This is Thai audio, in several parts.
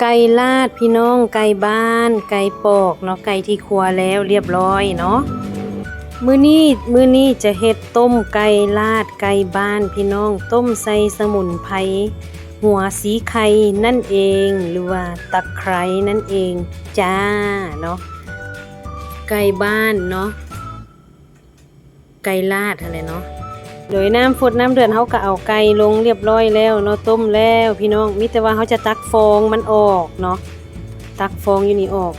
ไก่ลาดพี่น้องไก่บ้าน ไก่ปอกเนาะไก่ที่ครัวแล้วเรียบร้อยเนาะมือนี้มือนี้จะเฮ็ดต้มไก่ลาดไก่บ้านพี่น้องต้มใส่สมุนไพรหัวสีไข่นั่นเอง หรือว่าตะไคร้นั่นเองจ้าเนาะไก่บ้านเนาะไก่ลาดอะไรเนาะ โดยน้ำฟดน้ำเดือดเขาก็เอาไก่ลงเรียบร้อยแล้วเนาะต้มแล้วพี่น้องมิแต่ว่าเขาจะตักฟองมันออกเนาะตักฟองอยู่นี่ออก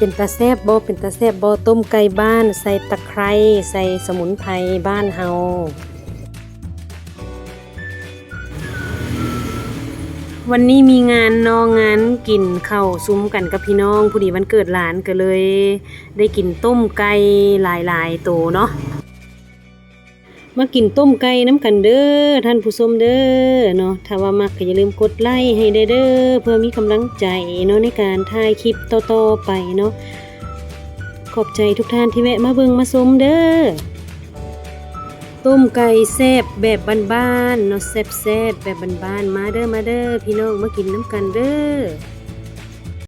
เป็นตาแซบบ่เป็นตาแซบบ่ต้มไก่บ้าน ใส่ตะไคร้ใส่สมุนไพรบ้านเฮาวันนี้มีงานนองงานกินข้าวซุ้มกันกับพี่น้องผู้ดีวันเกิดหลานก็เลย ได้กินต้มไก่หลายๆโตเนาะ มากินต้มไก่น้ำกันเด้อท่านผู้ชมเด้อเนาะถ้าว่ามักก็อย่าลืมกดไลค์ให้ได้เด้อเพื่อมีกำลังใจเนาะในการถ่ายคลิปต่อๆไปเนาะขอบใจทุกท่านที่แวะมาเบิ่งมาชมเด้อต้มไก่แซ่บแบบบ้านๆเนาะแซ่บๆแบบบ้านๆมาเด้อมาเด้อพี่น้องมากินน้ำกันเด้อ